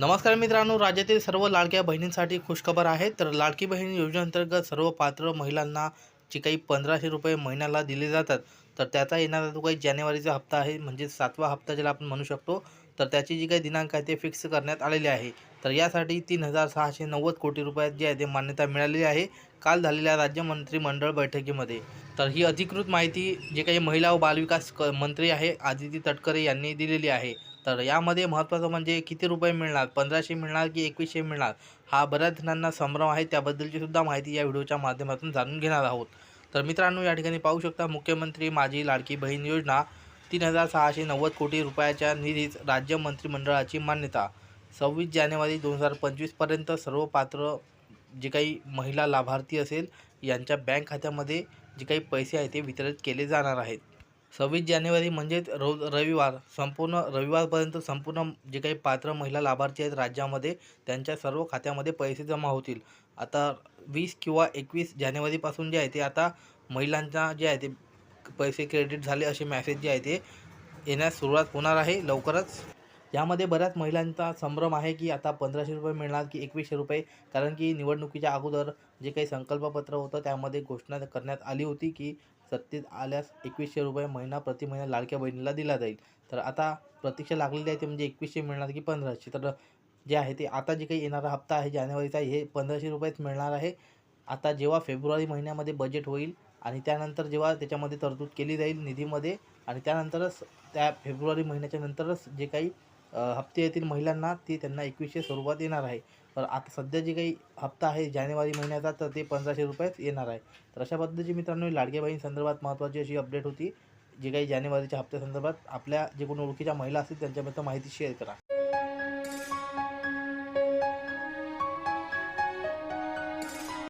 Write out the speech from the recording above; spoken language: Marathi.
नमस्कार मित्रांनो राज्यातील सर्व लाडक्या बहिणींसाठी खुशखबर आहे. तर लाडकी बहीण योजनेअंतर्गत सर्व पात्र महिलांना जे काही पंधराशे रुपये महिन्याला दिले जातात तर त्याचा येणारा जो काही जानेवारीचा हप्ता आहे म्हणजे सातवा हप्ता ज्याला आपण म्हणू शकतो तर त्याची जी काही दिनांक आहे ते फिक्स करण्यात आलेले आहे. तर यासाठी तीन हजार सहाशे नव्वद कोटी रुपयात जे आहे ते मान्यता मिळालेली आहे काल झालेल्या राज्य मंत्रिमंडळ बैठकीमध्ये. तर ही अधिकृत माहिती जे काही महिला व बालविकास क मंत्री आहे आदिती तटकरे यांनी दिलेली आहे. तर यामध्ये महत्त्वाचं म्हणजे किती रुपये मिळणार पंधराशे मिळणार की एकवीसशे मिळणार हा बऱ्याच जणांना संभ्रम आहे. त्याबद्दलची सुद्धा माहिती या व्हिडिओच्या माध्यमातून जाणून घेणार आहोत. तर मित्रांनो या ठिकाणी पाहू शकता मुख्यमंत्री माझी लाडकी बहीण योजना तीन हजार सहाशे नव्वद कोटी रुपयाच्या निधीच राज्य मंत्रिमंडळाची मान्यता. सव्वीस जानेवारी दोन हजार पंचवीसपर्यंत सर्व पात्र जे काही महिला लाभार्थी असेल यांच्या बँक खात्यामध्ये जे काही पैसे आहेत ते वितरित केले जाणार आहेत. सव्वीस जानेवारी म्हणजेच रोज रविवार. संपूर्ण रविवारपर्यंत संपूर्ण जे काही पात्र महिला लाभार्थी आहेत राज्यामध्ये त्यांच्या सर्व खात्यामध्ये पैसे जमा होतील. आता वीस किंवा एकवीस जानेवारीपासून जे आहे ते आता महिलांना जे आहे ते पैसे क्रेडिट झाले असे मेसेज जे आहे ते येण्यास सुरुवात होणार आहे. लवकरच यामध्ये बऱ्याच महिलांचा संभ्रम आहे की आता पंधराशे रुपये मिळणार की एकवीसशे रुपये. कारण की निवडणुकीच्या अगोदर जे काही संकल्पपत्र होतं त्यामध्ये घोषणा करण्यात आली होती की सत्तेत आल्यास एकवीसशे रुपये महिना प्रति महिना लाडक्या बहिणीला दिला जाईल. तर आता प्रतीक्षा लागलेली आहे ते म्हणजे एकवीसशे मिळणार की पंधराशे. तर जे आहे ते आता जे काही येणारा हप्ता आहे जानेवारीचा हे पंधराशे रुपयेच मिळणार आहे. आता जेव्हा फेब्रुवारी महिन्यामध्ये बजेट होईल आणि त्यानंतर जेव्हा त्याच्यामध्ये तरतूद केली जाईल निधीमध्ये आणि त्यानंतरच त्या फेब्रुवारी महिन्याच्या नंतरच जे काही हप्ते येतील महिलांना ते त्यांना एकवीसशे स्वरूपात येणार आहे. तर आता सध्या जे काही हप्ता आहे जानेवारी महिन्याचा तर ते पंधराशे रुपयेच येणार आहे. तर अशा पद्धतीची मित्रांनो लाडक्या संदर्भात महत्त्वाची अशी अपडेट होती. जी काही जानेवारीच्या हप्त्यासंदर्भात आपल्या जे कोणी ओळखीच्या महिला असतील त्यांच्याबद्दल माहिती शेअर करा.